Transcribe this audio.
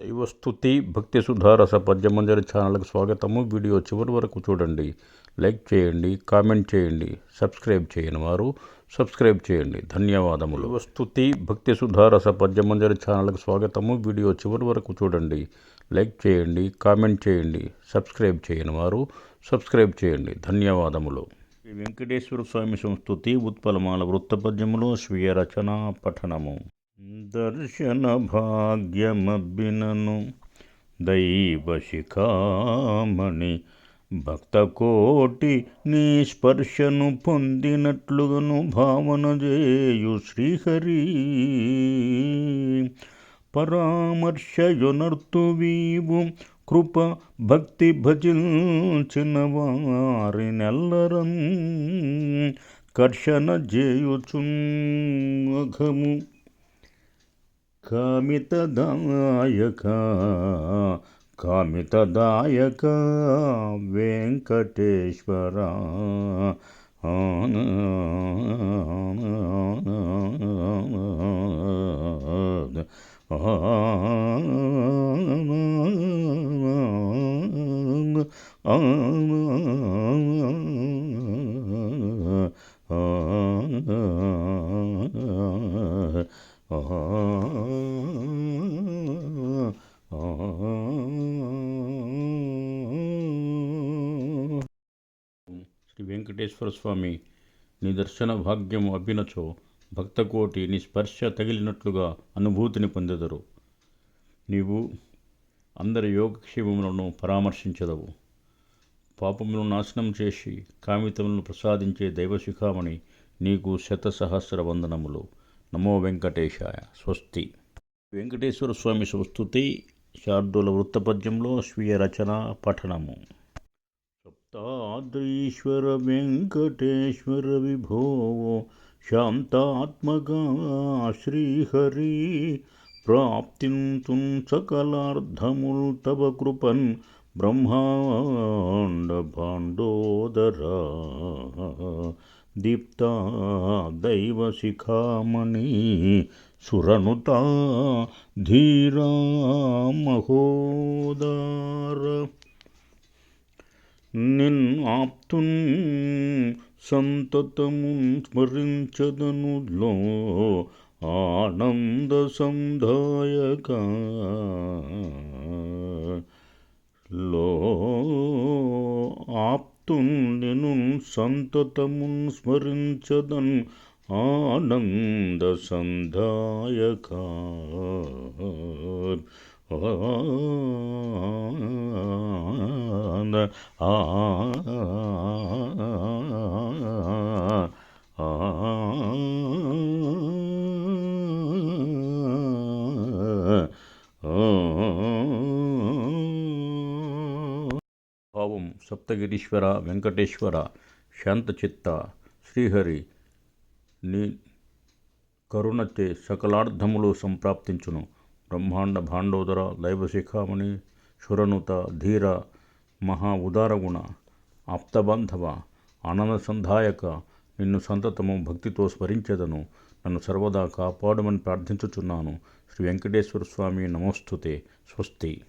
దైవస్థుతి భక్తి సుధారస పద్యమంజరి ఛానల్కి స్వాగతము. వీడియో చివరి వరకు చూడండి. లైక్ చేయండి కామెంట్ చేయండి సబ్స్క్రైబ్ చేయని వారు సబ్స్క్రైబ్ చేయండి. ధన్యవాదములు. దైవస్థుతి భక్తి సుధారస పద్యమంజరి ఛానల్కి స్వాగతము. వీడియో చివరి వరకు చూడండి. లైక్ చేయండి కామెంట్ చేయండి సబ్స్క్రైబ్ చేయని వారు సబ్స్క్రైబ్ చేయండి. ధన్యవాదములు. శ్రీ వెంకటేశ్వర స్వామి సంస్థుతి ఉత్పలమాల వృత్తపద్యములు స్వీయ రచన పఠనము. దర్శన భాగ్యమబ్బినను దైవ శిఖామణి భక్త కోటి నీ స్పర్శను పొందినట్లుగను భావన చేయు శ్రీహరి. పరామర్శయునర్తు వీవు కృప భక్తి భజించిన వారినెల్లరం కర్షణ చేయుచున్ అఘము. కామితదాయక కామితదాయక వెంకటేశ్వర. ఆ శ్రీ వెంకటేశ్వర స్వామి నీ దర్శన భాగ్యము అబ్బినచో భక్తకోటి నీ స్పర్శ తగిలినట్లుగా అనుభూతిని పొందెదరు. నీవు అందరి యోగక్షేమములను పరామర్శించదవు. పాపములను నాశనం చేసి కామితములను ప్రసాదించే దైవశిఖామణి నీకు శత సహస్ర వందనములు నమో వెంకటేశాయ. స్వస్తి. వెంకటేశ్వర స్వామి స్వస్తుతి శార్దూల వృత్తపద్యంలో స్వీయ రచన పఠనము. సప్తాద్రీశ్వర వెంకటేశ్వర విభో శాంతాత్మగా శ్రీహరి ప్రాప్తిం సకలార్థముల్ తవ కృపన్ బ్రహ్మాండ భాండోదరా దీప్తా దైవశిఖామణి సురనుత ధీరా మహోదార నిన్ ఆప్తున్ సంతతము స్మరించదనులో ఆనంద సంధాయక. లో ఆప్తున్ నిను సంతతమున్ స్మరించదన్ ఆనంద సంధాయక భావం సప్తగిరీశ్వర వెంకటేశ్వర శాంతచిత్త శ్రీహరి నీ కరుణతే సకలార్థములు సంప్రాప్తించును. బ్రహ్మాండ భాండోదర దైవశిఖామణి శురనుత ధీర మహా ఉదారగుణ ఆప్తబాంధవ ఆనంద సంధాయక నిన్ను సంతతము భక్తితో స్మరించెదను. నన్ను సర్వదా కాపాడమని ప్రార్థించుచున్నాను. శ్రీ వెంకటేశ్వర స్వామి నమోస్తుతే స్వస్తి.